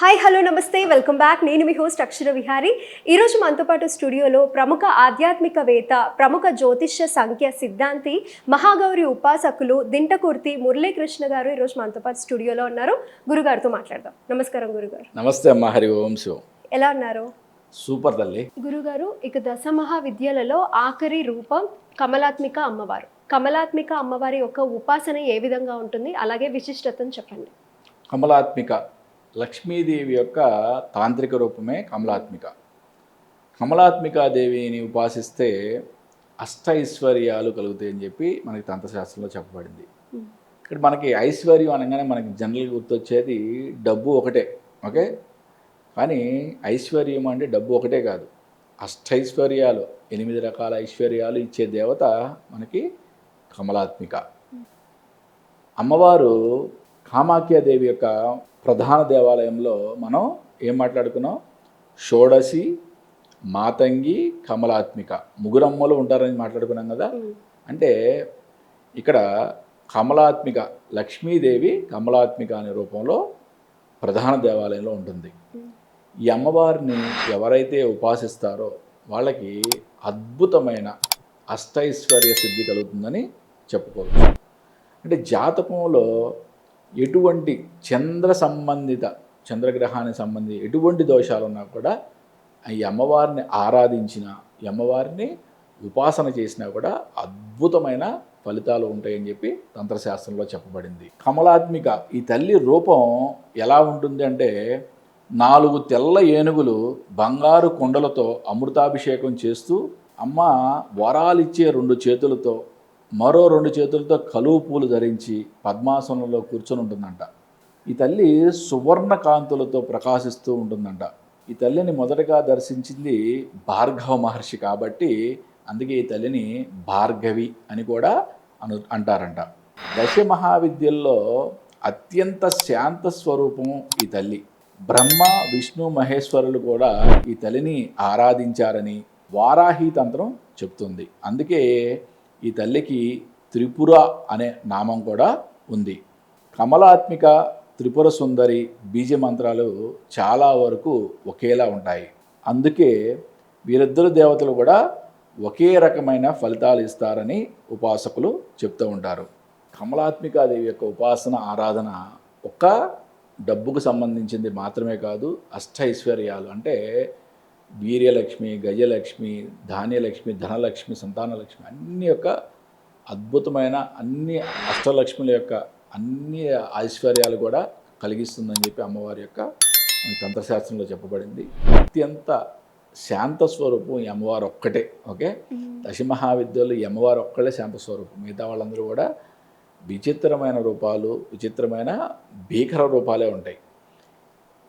Hi hello నమస్తే. Welcome back నేను మీ హోస్ట్ అక్షర విహారి. ఈరోజు మనతో పాటు స్టూడియోలో ప్రముఖ ఆధ్యాత్మికవేత్త ప్రముఖ జ్యోతిష్య సంఖ్య సిద్ధాంతి మహాగౌరి ఉపాసకులు దింటకుర్తి మురళీకృష్ణ గారు ఈరోజు మనతో పాటు స్టూడియోలో ఉన్నారు. గురుగారితో మాట్లాడదాం. నమస్కారం గురుగారు నమస్తే అమ్మ హరి ఓం శివం. ఎలా ఉన్నారు? సూపర్ తల్లి. గురుగారు ఇక దశ మహావిద్యలలో ఆఖరి రూపం కమలాత్మిక అమ్మవారు. కమలాత్మిక అమ్మవారి యొక్క ఉపాసన ఏ విధంగా ఉంటుంది? అలాగే విశిష్టతను చెప్పండి. కమలాత్మిక. లక్ష్మీదేవి యొక్క తాంత్రిక రూపమే కమలాత్మిక. కమలాత్మికా దేవిని ఉపాసిస్తే అష్ట ఐశ్వర్యాలు కలుగుతాయని చెప్పి మనకి తంత్రశాస్త్రంలో చెప్పబడింది. ఇక్కడ మనకి ఐశ్వర్యం అనగానే మనకి జనరల్గా గుర్తొచ్చేది డబ్బు ఒకటే ఓకే? కానీ ఐశ్వర్యం అంటే డబ్బు ఒకటే కాదు. అష్టైశ్వర్యాలు ఎనిమిది రకాల ఐశ్వర్యాలు ఇచ్చే దేవత మనకి కమలాత్మిక. అమ్మవారు కామాఖ్యాదేవి యొక్క ప్రధాన దేవాలయంలో మనం ఏం మాట్లాడుకున్నాం? షోడశి మాతంగి కమలాత్మిక. ముగ్గురమ్మలు ఉంటారని మాట్లాడుకున్నాం కదా? అంటే ఇక్కడ కమలాత్మిక లక్ష్మీదేవి కమలాత్మిక అనే రూపంలో ప్రధాన దేవాలయంలో ఉంటుంది. ఈ అమ్మవారిని ఎవరైతే ఉపాసిస్తారో వాళ్ళకి అద్భుతమైన అష్టైశ్వర్య సిద్ధి కలుగుతుందని చెప్పుకోవచ్చు. అంటే జాతకంలో ఎటువంటి చంద్ర సంబంధిత చంద్రగ్రహానికి సంబంధించి ఎటువంటి దోషాలు ఉన్నా కూడా ఈ అమ్మవారిని ఆరాధించిన ఈ అమ్మవారిని ఉపాసన చేసినా కూడా అద్భుతమైన ఫలితాలు ఉంటాయని చెప్పి తంత్రశాస్త్రంలో చెప్పబడింది. కమలాత్మిక ఈ తల్లి రూపం ఎలా ఉంటుంది అంటే నాలుగు తెల్ల ఏనుగులు బంగారు కొండలతో అమృతాభిషేకం చేస్తూ అమ్మ వరాలిచ్చే రెండు చేతులతో మరో రెండు చేతులతో కలువు పూలు ధరించి పద్మాసనంలో కూర్చొని ఉంటుందంట. ఈ తల్లి సువర్ణ కాంతులతో ప్రకాశిస్తూ ఉంటుందంట. ఈ తల్లిని మొదటగా దర్శించింది భార్గవ మహర్షి కాబట్టి అందుకే ఈ తల్లిని భార్గవి అని కూడా అను అంటారంట. దశ మహావిద్యల్లో అత్యంత శాంత స్వరూపం ఈ తల్లి. బ్రహ్మ విష్ణు మహేశ్వరులు కూడా ఈ తల్లిని ఆరాధించారని వారాహి తంత్రం చెప్తుంది. అందుకే ఈ తల్లికి త్రిపుర అనే నామం కూడా ఉంది. కమలాత్మిక త్రిపుర సుందరి బీజ మంత్రాలు చాలా వరకు ఒకేలా ఉంటాయి. అందుకే వీరిద్దరు దేవతలు కూడా ఒకే రకమైన ఫలితాలు ఇస్తారని ఉపాసకులు చెప్తూ ఉంటారు. కమలాత్మికాదేవి యొక్క ఉపాసన ఆరాధన ఒక్క డబ్బుకు సంబంధించింది మాత్రమే కాదు అష్టైశ్వర్యాలు. అంటే వీర్యలక్ష్మి గజలక్ష్మి ధాన్యలక్ష్మి ధనలక్ష్మి సంతానలక్ష్మి అన్ని యొక్క అద్భుతమైన అన్ని అష్టలక్ష్ముల యొక్క అన్ని ఐశ్వర్యాలు కూడా కలిగిస్తుందని చెప్పి అమ్మవారి యొక్క తంత్రశాస్త్రంలో చెప్పబడింది. అత్యంత శాంత స్వరూపం ఈ అమ్మవారు ఒక్కటే ఓకే? దశమహావిద్యలో ఈ అమ్మవారు ఒక్కడే శాంత స్వరూపం. మిగతా వాళ్ళందరూ కూడా విచిత్రమైన రూపాలు విచిత్రమైన భీకర రూపాలే ఉంటాయి.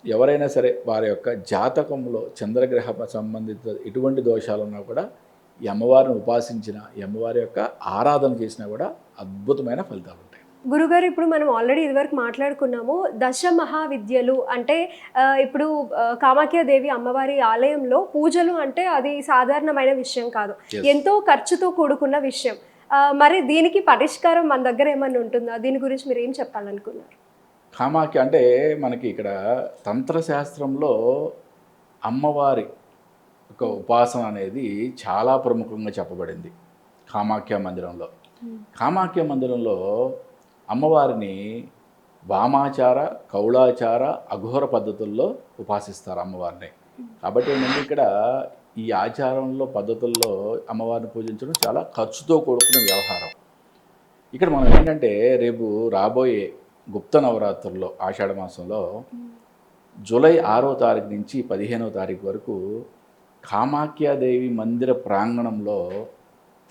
ఎవరైనా సరే వారి యొక్క జాతకంలో చంద్రగ్రహ సంబంధిత ఎటువంటి దోషాలు ఉన్నా కూడా ఈ అమ్మవారిని ఉపాసించిన ఈ అమ్మవారి యొక్క ఆరాధన చేసినా కూడా అద్భుతమైన ఫలితాలు ఉంటాయి. గురుగారు ఇప్పుడు మనం ఆల్రెడీ ఇదివరకు మాట్లాడుకున్నాము దశ మహావిద్యలు అంటే ఇప్పుడు కామాఖ్యాదేవి అమ్మవారి ఆలయంలో పూజలు అంటే అది సాధారణమైన విషయం కాదు. ఎంతో ఖర్చుతో కూడుకున్న విషయం. మరి దీనికి పరిష్కారం మన దగ్గర ఏమన్నా ఉంటుందా? దీని గురించి మీరు ఏం చెప్పాలనుకున్నారు? కామాఖ్య అంటే మనకి ఇక్కడ తంత్రశాస్త్రంలో అమ్మవారి ఒక ఉపాసన అనేది చాలా ప్రముఖంగా చెప్పబడింది కామాఖ్య మందిరంలో. కామాఖ్య మందిరంలో అమ్మవారిని వామాచార కౌళాచార అఘోర పద్ధతుల్లో ఉపాసిస్తారు అమ్మవారిని. కాబట్టి ఏంటంటే ఇక్కడ ఈ ఆచారంలో పద్ధతుల్లో అమ్మవారిని పూజించడం చాలా ఖర్చుతో కూడుకున్న వ్యవహారం. ఇక్కడ మనం ఏంటంటే రేపు రాబోయే గుప్త నవరాత్రుల్లో ఆషాఢ మాసంలో జూలై ఆరో తారీఖు నుంచి పదిహేనో తారీఖు వరకు కామాఖ్యాదేవి మందిర ప్రాంగణంలో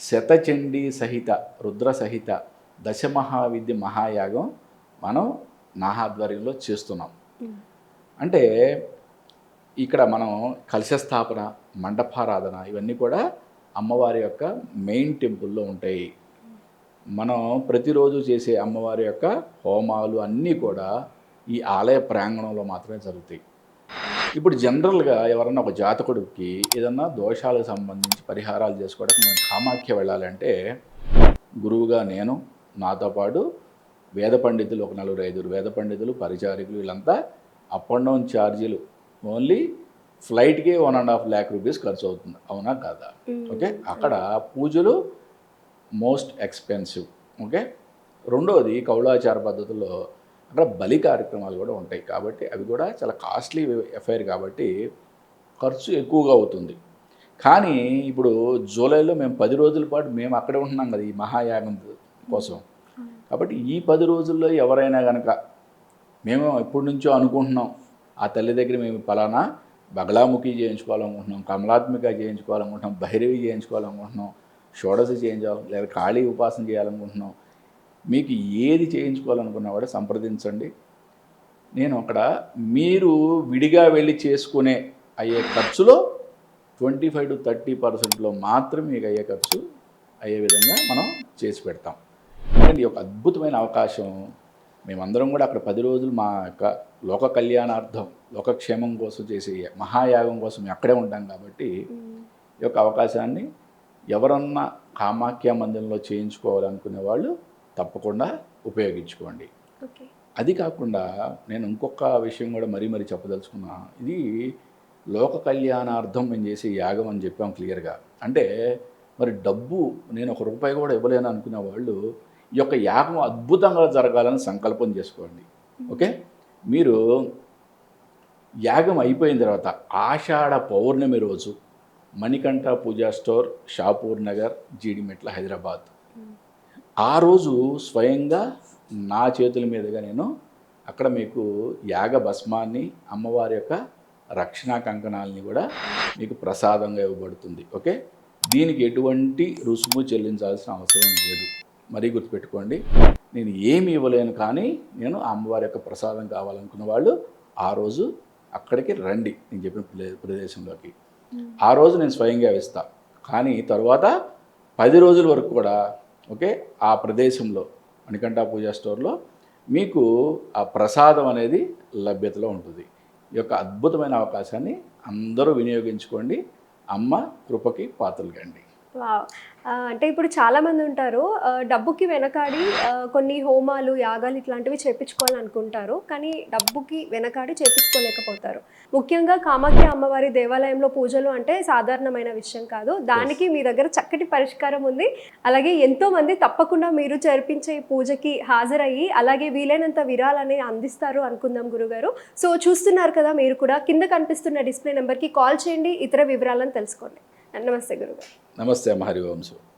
శతచండీ సహిత రుద్ర సహిత దశమహావిద్య మహాయాగం మనం నా ఆధ్వర్యంలో చేస్తున్నాం అంటే ఇక్కడ మనం కలశ స్థాపన మండపారాధన ఇవన్నీ కూడా అమ్మవారి యొక్క మెయిన్ టెంపుల్లో ఉంటాయి. మనం ప్రతిరోజు చేసే అమ్మవారి యొక్క హోమాలు అన్నీ కూడా ఈ ఆలయ ప్రాంగణంలో మాత్రమే జరుగుతాయి. ఇప్పుడు జనరల్గా ఎవరన్నా ఒక జాతకుడికి ఏదన్నా దోషాలకు సంబంధించి పరిహారాలు చేసుకోవడానికి మనం కామాఖ్య వెళ్ళాలంటే గురువుగా నేను నాతో పాటు వేద పండితులు ఒక నలుగురు ఐదుగురు వేద పండితులు పరిచారికులు వీళ్ళంతా అప్ అండ్ డౌన్ ఛార్జీలు. Only ఫ్లైట్కే one and half lakh rupees ఖర్చు అవుతుంది. అవునా కాదా? ఓకే? అక్కడ పూజలు మోస్ట్ ఎక్స్పెన్సివ్. ఓకే? రెండవది కౌలాచార పద్ధతిలో అక్కడ బలి కార్యక్రమాలు కూడా ఉంటాయి కాబట్టి అవి కూడా చాలా కాస్ట్లీ ఎఫైర్ కాబట్టి ఖర్చు ఎక్కువగా అవుతుంది. కానీ ఇప్పుడు జూలైలో మేము పది రోజుల పాటు మేము అక్కడే ఉంటున్నాం కదా ఈ మహాయాగం కోసం. కాబట్టి ఈ పది రోజుల్లో ఎవరైనా కనుక మేము ఎప్పటి నుంచో అనుకుంటున్నాం ఆ తల్లి దగ్గర మేము ఫలానా బగలాముఖి చేయించుకోవాలనుకుంటున్నాం కమలాత్మిక చేయించుకోవాలనుకుంటున్నాం భైరవి చేయించుకోవాలనుకుంటున్నాం షోడశి చేయించాలి లేదా కాళీ ఉపాసన చేయాలనుకుంటున్నాం మీకు ఏది చేయించుకోవాలనుకున్నా కూడా సంప్రదించండి. నేను అక్కడ మీరు విడిగా వెళ్ళి చేసుకునే అయ్యే ఖర్చులో ట్వంటీ ఫైవ్ టు థర్టీ పర్సెంట్లో మాత్రం మీకు అయ్యే ఖర్చు అయ్యే విధంగా మనం చేసి పెడతాం. ఈ యొక్క అద్భుతమైన అవకాశం. మేమందరం కూడా అక్కడ పది రోజులు మా యొక్క లోక కళ్యాణార్థం లోకక్షేమం కోసం చేసే మహాయాగం కోసం అక్కడే ఉంటాం కాబట్టి ఈ యొక్క అవకాశాన్ని ఎవరన్నా కామాఖ్య మందిరంలో చేయించుకోవాలనుకునే వాళ్ళు తప్పకుండా ఉపయోగించుకోండి. అది కాకుండా నేను ఇంకొక విషయం కూడా మరీ మరీ చెప్పదలుచుకున్నా. ఇది లోక కళ్యాణార్థం మేము చేసే యాగం అని చెప్పాం క్లియర్గా. అంటే మరి డబ్బు నేను ఒక రూపాయి కూడా ఇవ్వలేను అనుకునే వాళ్ళు ఈ యొక్క యాగం అద్భుతంగా జరగాలని సంకల్పం చేసుకోండి. ఓకే? మీరు యాగం అయిపోయిన తర్వాత ఆషాఢ పౌర్ణమి రోజు మణికంఠ పూజా స్టోర్ షాపూర్ నగర్ జీడిమెట్ల హైదరాబాద్. ఆ రోజు స్వయంగా నా చేతుల మీదుగా నేను అక్కడ మీకు యాగ భస్మాన్ని అమ్మవారి యొక్క రక్షణ కంకణాలని కూడా మీకు ప్రసాదంగా ఇవ్వబడుతుంది ఓకే? దీనికి ఎటువంటి రుసుము చెల్లించాల్సిన అవసరం లేదు. మరీ గుర్తుపెట్టుకోండి నేను ఏమి ఇవ్వలేను కానీ నేను ఆ అమ్మవారి యొక్క ప్రసాదం కావాలనుకున్న వాళ్ళు ఆ రోజు అక్కడికి రండి నేను చెప్పిన ప్రదేశంలోకి. ఆ రోజు నేను స్వయంగా వేస్తా. కానీ తర్వాత పది రోజుల వరకు కూడా ఓకే ఆ ప్రదేశంలో మణికంఠ పూజా స్టోర్లో మీకు ఆ ప్రసాదం అనేది లభ్యతలో ఉంటుంది. ఈ యొక్క అద్భుతమైన అవకాశాన్ని అందరూ వినియోగించుకోండి. అమ్మ కృపకి పాత్రలు కండి. అంటే ఇప్పుడు చాలా మంది ఉంటారు డబ్బుకి వెనకాడి కొన్ని హోమాలు యాగాలు ఇట్లాంటివి చేపించుకోవాలనుకుంటారు కానీ డబ్బుకి వెనకాడి చేపించుకోలేకపోతారు. ముఖ్యంగా కామాఖ్య అమ్మవారి దేవాలయంలో పూజలు అంటే సాధారణమైన విషయం కాదు. దానికి మీ దగ్గర చక్కటి పరిష్కారం ఉంది. అలాగే ఎంతో మంది తప్పకుండా మీరు జరిపించే పూజకి హాజరయ్యి అలాగే వీలైనంత విరాలని అందిస్తారు అనుకుందాం గురుగారు. సో చూస్తున్నారు కదా మీరు కూడా కింద కనిపిస్తున్న డిస్ప్లే నెంబర్కి కాల్ చేయండి ఇతర వివరాలను తెలుసుకోండి. నమస్తే గురుగారు. నమస్తే అమ్మ హరివంశు